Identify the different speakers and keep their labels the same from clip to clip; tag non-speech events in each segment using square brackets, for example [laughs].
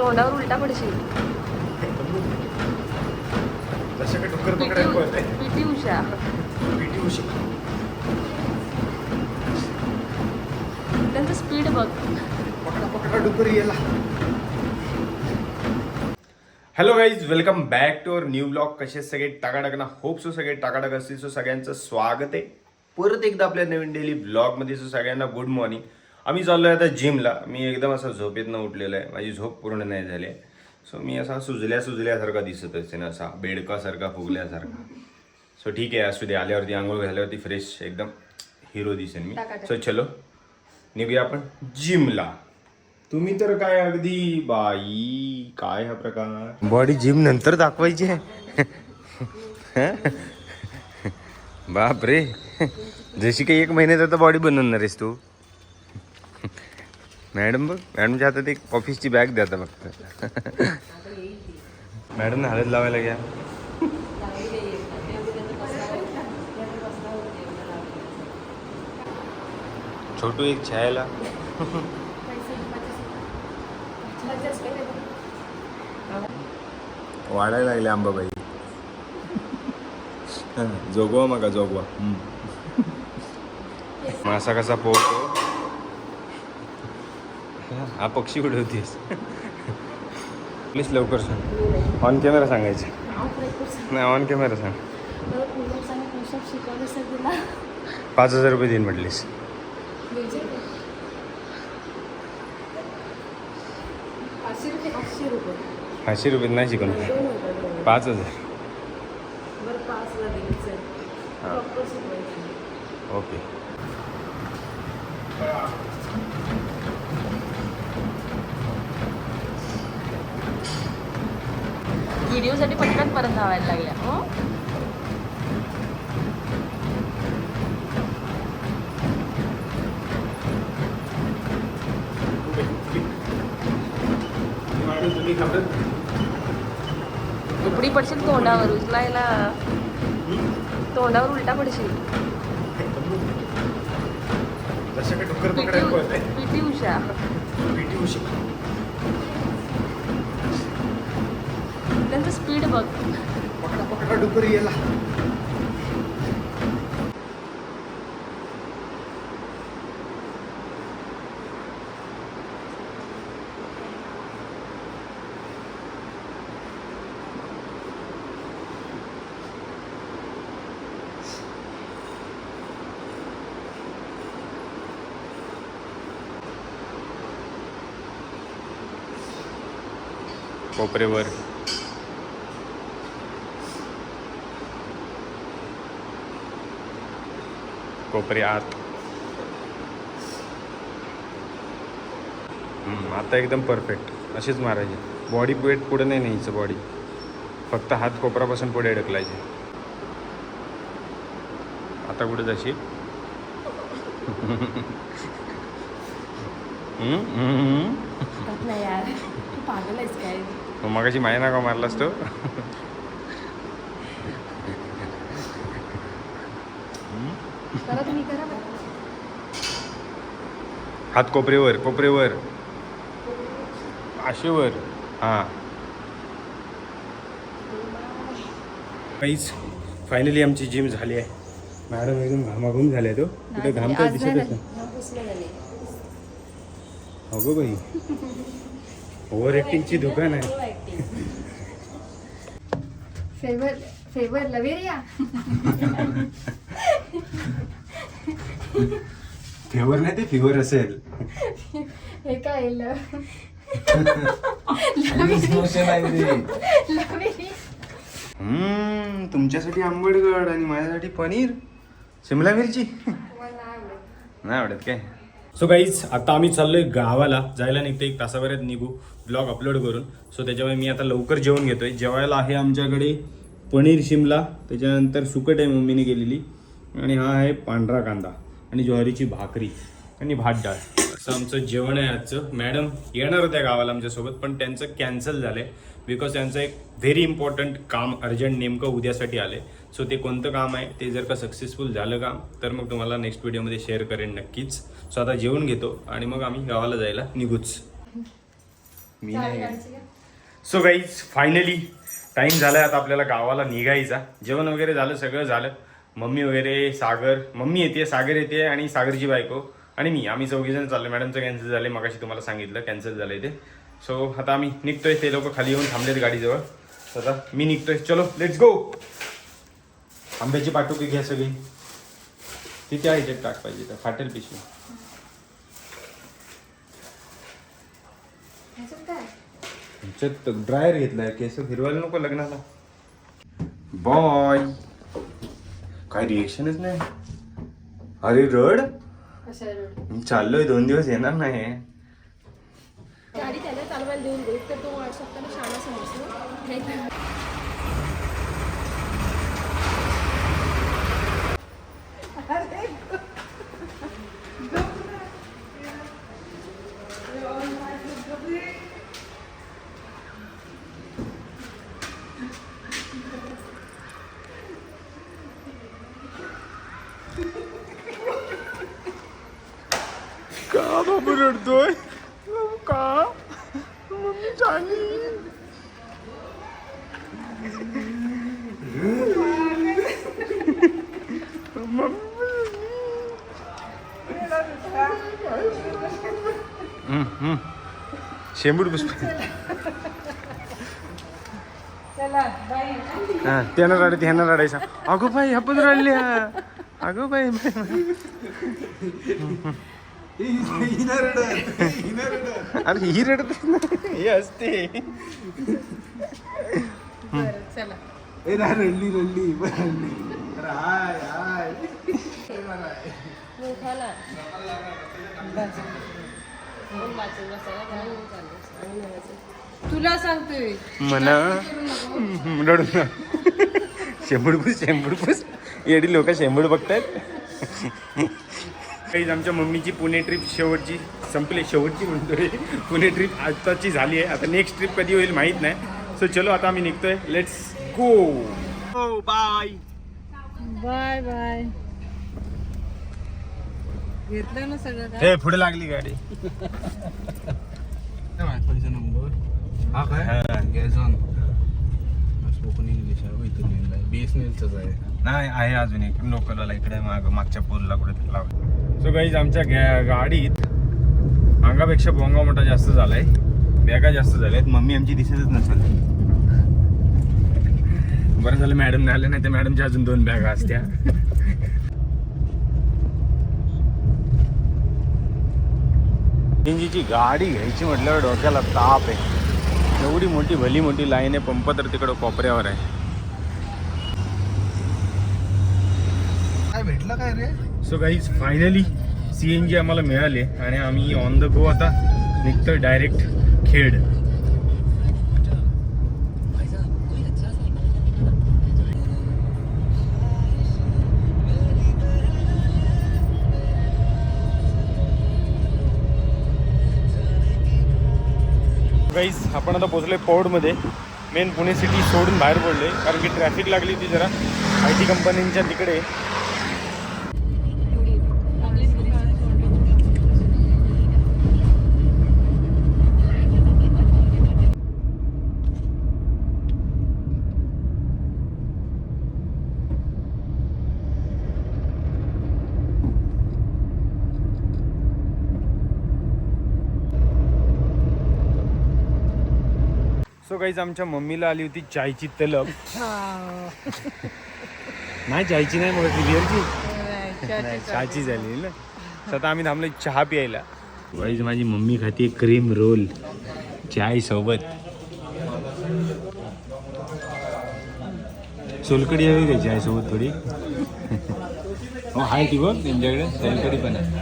Speaker 1: तोंडावर उलटा पडशील. पिटी उषा.
Speaker 2: पिटी उषा.
Speaker 1: त्यांचं स्पीड बघ.
Speaker 2: पकडा पकडा डुक्कर याला hello guys welcome back to our new blog कसे सगळे? टाकाटाक ना होप सो सगळे टाकाटाक असतील. सो सगळ्यांचं स्वागत आहे. परत एकदा आपल्या नवीन डेली ब्लॉगमध्ये सो सगळ्यांना गुड मॉर्निंग आम्ही चाललोय आता जिमला. मी एकदम असा झोपेतनं उठलेलो आहे. माझी झोप पूर्ण नाही झाली. आहे सो मी असा सुजल्या सुजल्यासारखा दिसत असते ना असा. बेडकासारखा फुगल्यासारखा. सो ठीक आहे. असू दे. आल्यावरती आंघोळ झाल्यावरती फ्रेश एकदम हिरो दिसेन मी. सो चलो. निघूया आपण जिमला. तुम्ही तर काय अगदी बाई काय हा प्रकार? बॉडी जिम नंतर दाखवायची आहे. बाप रे जशी काही एक महिन्यात आता बॉडी बनवणार आहेस तू. मॅडम बघ मॅडमच्या हातात एक ऑफिसची बॅग द्या आता फक्त. मॅडम हळद लावायला घ्या. छोटू एक छायाला. वाढायला लागले आंबाबाई. जोगवा मग जोगवा. मासा कसा पोहतो हा पक्षी कुठे प्लीज लवकर सांग. ऑन कॅमेरा सांगायचं. नाही ऑन कॅमेरा सांग. पाच हजार रुपये देईन म्हटलीस. पाचशे रुपये नाही शिकवणार. पाच हजार. हां. ओके.
Speaker 1: व्हिडिओसाठी पटकन परत धावायला लागल्या. हो? उपडी पडशील तोंडावर उचलायला. तोंडावर उलटा पडशील. पिटी उषा.
Speaker 2: पिटी उषा.
Speaker 1: त्यांचं स्पीड बघ
Speaker 2: पकडा पकडा डुक्कर याला
Speaker 3: कोपरेवर कोपरे आत आता एकदम परफेक्ट अशीच मारायची. बॉडी वेट पुढे नाही न्यायचं बॉडी फक्त हात कोपरापासून पुढे ढकलायचे आता कुठे जाशील? मगाशी माया नाका मारलास तो?
Speaker 1: करा तुम्ही करा
Speaker 3: हात कोपरेवर कोपरेवर. आशेवर. हां. काहीच. फायनली आमची जिम झाली आहे. मॅडम एकदम घामाघूम झाले तो. कुठे घाम काय दिसतच नाही. हो गो बाई. ओव्हर ॲक्टिंगची दुकान आहे.
Speaker 4: फेवर फेवर लवेरिया
Speaker 3: फेवर नाही ते फिवर असेल
Speaker 4: हे काय
Speaker 3: हम्म, तुमच्यासाठी आंबटगड आणि माझ्यासाठी पनीर. शिमला मिरची. नाही आवडत काय? सो गाईज आता आम्ही चाललोय गावाला. जायला निघतो एक तासाभरात निघू. ब्लॉग अपलोड करून. सो त्याच्यामुळे मी आता लवकर जेवण घेतोय. जेवायला आहे आमच्याकडे पनीर शिमला. त्याच्यानंतर सुकट आहे मम्मीने केलेली. आणि हा आहे पांढरा कांदा. आणि ज्वारीची भाकरी आणि भात डाळ. असं आमचं जेवण आहे आजचं. मॅडम येणार होत्या गावाला आमच्यासोबत पण त्यांचं कॅन्सल झालंय बिकॉज त्यांचं एक व्हेरी इम्पॉर्टंट काम अर्जंट नेमकं उद्यासाठी आले सो ते कोणतं काम आहे ते जर का सक्सेसफुल झालं काम तर मग तुम्हाला नेक्स्ट व्हिडिओमध्ये शेअर करेन नक्कीच. सो आता जेवण घेतो आणि मग आम्ही गावाला जायला निघूच. मी नाही सो गाईज फायनली टाइम झालाय आता आपल्याला गावाला निघायचा. जेवण वगैरे झालं सगळं झालं. मम्मी वगैरे सागर मम्मी येते सागर येते आणि सागरची बायको आणि मी. आम्ही चौघीजण चाललो मॅडमचं कॅन्सल झालं मगाशी तुम्हाला सांगितलं कॅन्सल झालंय ते. सो आता आम्ही निघतोय. ते लोक खाली येऊन थांबलेत गाडीजवळ. आता मी निघतोय. चलो लेट्स गो आंब्याची पाटुकी घ्या सगळी. तिथे आहे ह्याच्यात टाक पाहिजे तर फाटेल पिशवी.
Speaker 4: ह्याच्यात
Speaker 3: ड्रायर घेतलाय. केस फिरवायला नको लग्नाला. बॉय काय रिएक्शनच नाही. अरे रड. मी चाललोय दोन दिवस येणार नाही
Speaker 1: गाडी त्याला चालवायला देऊन तर तो शाळा समजतो
Speaker 3: का बाबू रडतोय का मम्मी चाली शेंबूड पुष्प हा त्यानं रडत ह्यानं रडायचा अगो बाई आपण रडले अगो बाई अरे ही रडत ही असते.
Speaker 1: चला. मोठाला बस. दोन वाचून बसायला काय नाही चाललं. आणि म्हणायचं, तुला सांगतोय.
Speaker 3: म्हणा. रडू ना. शेंबूडपूस शेंबूडपूस येडी लोक शेंबूड बघतायत. काही आमच्या मम्मीची पुणे ट्रिप शेवटची संपली शेवटची म्हणतोय. पुणे ट्रिप आताची झाली आहे. आता नेक्स्ट ट्रिप कधी होईल माहीत नाही. सो चलो आता आम्ही निघतोय. Let's go bye
Speaker 1: bye bye घेतलं ना सगळं
Speaker 3: हे पुढे लागली गाडी.
Speaker 5: नंबर [laughs] हा काय?
Speaker 3: हा.
Speaker 5: गॅझॉन स्पोकन इंग्लिश आहे एन एलचाच आहे.
Speaker 3: नाही आहे अजून एक लोकलला इकडे माग मागच्या पोलला कुठे लावलं सो गाईज आमच्या गॅ गाडीत अंगापेक्षा बोंगा मोठा जास्त झालाय बॅगा जास्त झाल्यात. मम्मी आमची दिसतच नसेल. बरं झालं मॅडम नाही आले नाही तर मॅडमच्या अजून दोन बॅगा असत्या. इंजीची गाडी घ्यायची म्हटल्यावर डोक्याला ताप आहे. एवढी मोठी भली मोठी लाईन आहे पंप तर तिकडं कोपऱ्यावर आहे.
Speaker 5: काय भेटलं काय रे?
Speaker 3: So guys finally C N G आम्हाला मिळाले आणि आम्ही ऑन द गो आता. निघतोय डायरेक्ट खेड. गाईज आपण आता पोहोचलोय पौडमध्ये मेन पुणे सिटी सोडून बाहेर पडले कारण की ट्रॅफिक लागली होती जरा. आय टी कंपनींच्या तिकडे. काहीच आमच्या मम्मीला आली होती चायची तलब. नाही चायची नाही मग रिअलची. नाही चहाची झाली ना. आता आम्ही थांबलो चहा प्यायला. वाईज माझी मम्मी खाते क्रीम रोल चाय सोबत. सोलकडी हवी का चाय सोबत थोडी? [laughs] हो आहे ती बघ त्यांच्याकडे सोलकडी पण आहे.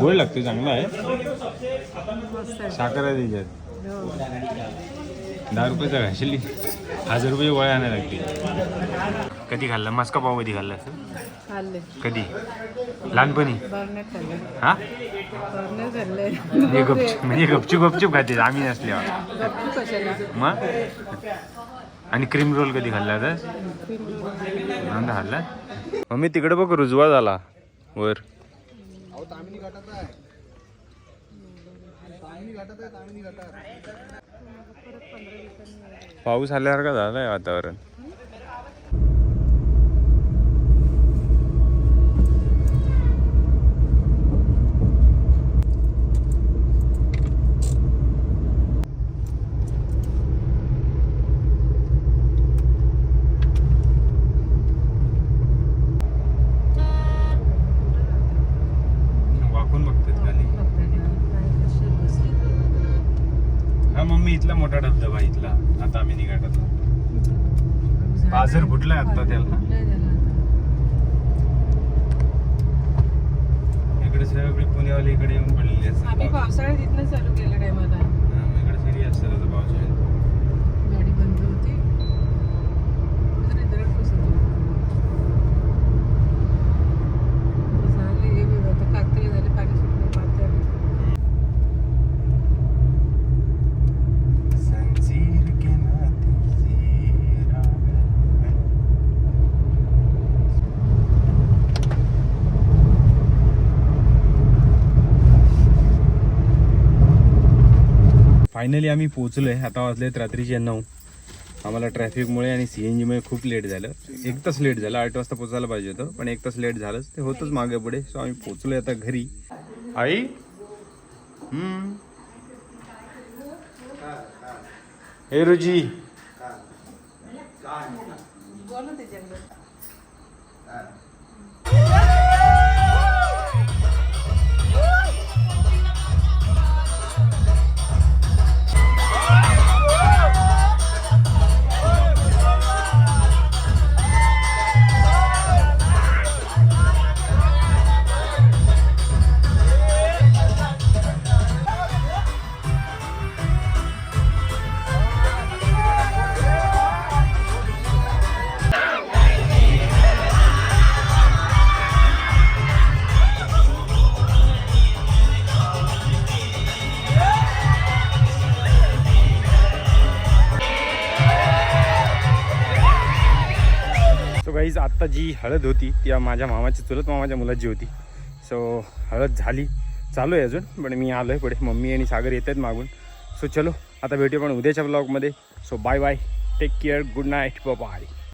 Speaker 3: गोड लागते चांगला आहे. साखर आहे त्याच्यात. दहा रुपयाचा घासली हजार रुपये वया आणायला लागते कधी खाल्लं? मस्का पाव कधी खाल्लं असं? कधी? लहानपणी? हा?
Speaker 1: खाल्ले.
Speaker 3: म्हणजे गपचूप म्हणजे गपचूप गपचूप खाते. आम्ही नसल्यावर मग? आणि क्रीम रोल कधी खाल्ला तर खाल्ला? मम्मी तिकडे बघ रुजवा झाला. वर. पाऊस आल्यासारखं झालंय वातावरण वाकून बघतात खाली हा मम्मी इथला मोठा धबधबा इथला आता आम्ही निघाटात. बाजार फुटलाय आता त्याला. इकडे सगळे पुण्यावाले इकडे येऊन पडलेले
Speaker 1: आम्ही पावसाळ्यात इथनं चालू केलं टायमाला
Speaker 3: हा, मग इकडे सिरी असतात आता पावसाळ्यात
Speaker 1: गाडी बंद होती दुसरी दरड कोसळली. झाले हे बघ, आता कातरी झाले पाणी सुटलं पातळ
Speaker 3: संजीर के नाते से राग है. फायनली आम्ही पोहोचलोय. आता वाजलेत रात्रीचे नऊ. आम्हाला ट्रॅफिकमुळे आणि सी एन जीमुळे खूप लेट झालं. एक तास लेट झालं. आठ वाजता पोचायला पाहिजे होतं पण एक तास लेट झालंच. ते होतच मागे पुढे. सो आम्ही पोचलोय आता घरी. आई? हम्म. हे रुची. गाईज आत्ता जी हळद होती ती माझ्या मामाची चुलत मामाच्या मुलाची होती. सो हळद झाली. चालू आहे अजून पण मी आलो आहे पुढे. मम्मी आणि सागर येत आहेत मागून. सो चलो आता भेटूया पण उद्याच्या ब्लॉगमध्ये so bye bye take care good night bye